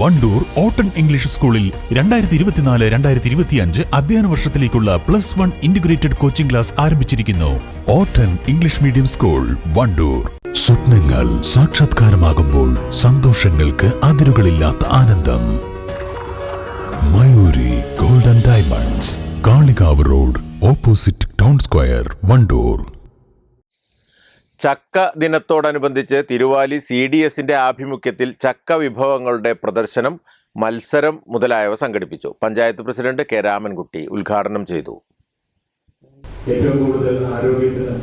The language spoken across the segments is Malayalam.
വണ്ടൂർ ഓട്ടൺ ഇംഗ്ലീഷ് സ്കൂളിൽ രണ്ടായിരത്തി ഇരുപത്തിനാല് രണ്ടായിരത്തി ഇരുപത്തിയഞ്ച് അധ്യയന വർഷത്തിലേക്കുള്ള plus one integrated coaching class ആരംഭിച്ചിരിക്കുന്നു. ഓട്ടൺ ഇംഗ്ലീഷ് മീഡിയം സ്കൂൾ വണ്ടൂർ. സ്വപ്നങ്ങൾ സാക്ഷാത്കാരമാകുമ്പോൾ സന്തോഷങ്ങൾക്ക് അതിരുകളില്ലാത്ത ആനന്ദം. Mayuri golden diamonds Kalikavu road opposite town square Wandoor. ചക്ക ദിനത്തോടനുബന്ധിച്ച് തിരുവാലി സി ഡി എസിന്റെ ആഭിമുഖ്യത്തിൽ ചക്ക വിഭവങ്ങളുടെ പ്രദർശനം മത്സരം മുതലായവ സംഘടിപ്പിച്ചു. പഞ്ചായത്ത് പ്രസിഡന്റ് കെ രാമൻകുട്ടി ഉദ്ഘാടനം ചെയ്തു. ഏറ്റവും കൂടുതൽ ആരോഗ്യത്തിന്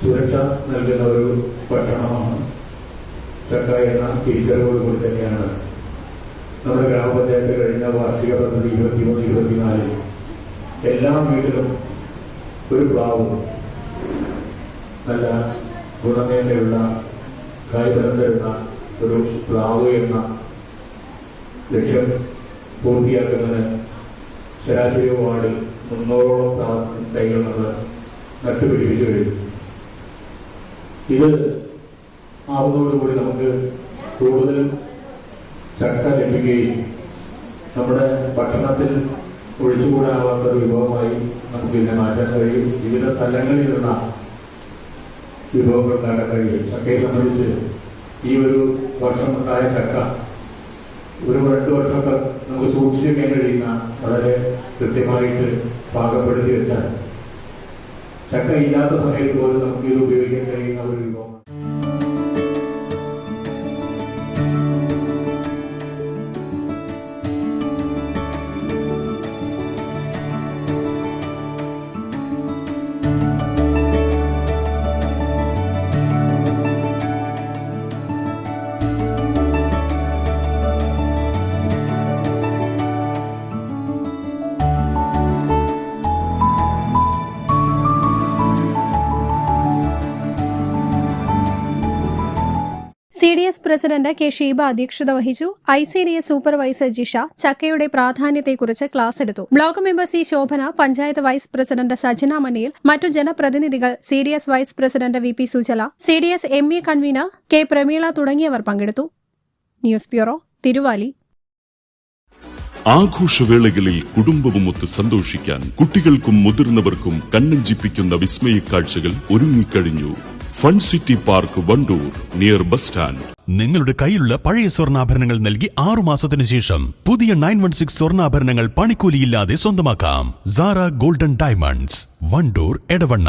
സുരക്ഷ നൽകുന്ന ഒരു ഭക്ഷണമാണ് ചക്ക എന്ന തിരിച്ചറിവോടുകൂടി തന്നെയാണ്. നമ്മുടെ ഗ്രാമപഞ്ചായത്ത് കഴിഞ്ഞ വാർഷിക പദ്ധതി ഇരുപത്തിമൂന്ന് ഇരുപത്തിനാലിൽ എല്ലാ വീട്ടിലും ഒരു പ്ലാവും നല്ല ഗുണമേന്മയുള്ള കായ്ഫലം ഒരു പ്ലാവ് എന്ന ലക്ഷ്യം പൂർത്തിയാക്കുന്നതിന് ശരാശരി വാർഡിൽ മുന്നൂറോളം തൈകൾ നമ്മൾ നട്ടുപിടിപ്പിച്ചു കഴിഞ്ഞു. ഇത് ആവുന്നതോടുകൂടി നമുക്ക് കൂടുതൽ ചക്ക ലഭിക്കുകയും നമ്മുടെ ഭക്ഷണത്തിൽ ഒഴിച്ചുകൂടാനാവാത്ത ഒരു വിഭവമായി നമുക്ക് ഇതിനെ മാറ്റാൻ കഴിയും. വിവിധ തലങ്ങളിലുള്ള ഉണ്ടാക്കാൻ കഴിയും. ചക്കയെ സംബന്ധിച്ച് ഈ ഒരു വർഷം ഉണ്ടായ ചക്ക ഒരു രണ്ട് വർഷമൊക്കെ നമുക്ക് സൂക്ഷിച്ചു കഴിയുന്ന വളരെ കൃത്യമായിട്ട് പാകപ്പെടുത്തി വെച്ചാൽ ചക്ക ഇല്ലാത്ത സമയത്ത് പോലും നമുക്ക് ഇത് ഉപയോഗിക്കാൻ കഴിയുന്ന ഒരു വിഭവം പ്രസിഡന്റ് കെ ഷീബ അധ്യക്ഷത വഹിച്ചു. I C D S supervisor Jisha ചക്കയുടെ പ്രാധാന്യത്തെക്കുറിച്ച് ക്ലാസ് എടുത്തു. Block member C Shobhana panchayat vice president Sajana മണിയിൽ മറ്റു ജനപ്രതിനിധികൾ C D S vice president V P Sujala C D S M E convener K Prameela തുടങ്ങിയവർ പങ്കെടുത്തു. News bureau Thiruvali. ആഘോഷവേളകളിൽ കുടുംബവുമൊത്ത് സന്തോഷിക്കാൻ കുട്ടികൾക്കും മുതിർന്നവർക്കും കണ്ണഞ്ചിപ്പിക്കുന്ന വിസ്മയ കാഴ്ചകൾ ഒരുങ്ങിക്കഴിഞ്ഞു. Fun city park Wandoor near bus stand നിങ്ങളുടെ കയ്യിലുള്ള പഴയ സ്വർണാഭരണങ്ങൾ നൽകി ആറു മാസത്തിന് ശേഷം പുതിയ നയൻ വൺ സിക്സ് സ്വർണാഭരണങ്ങൾ പണിക്കൂലിയില്ലാതെ സ്വന്തമാക്കാം. Sara golden diamonds Wandoor Edavanna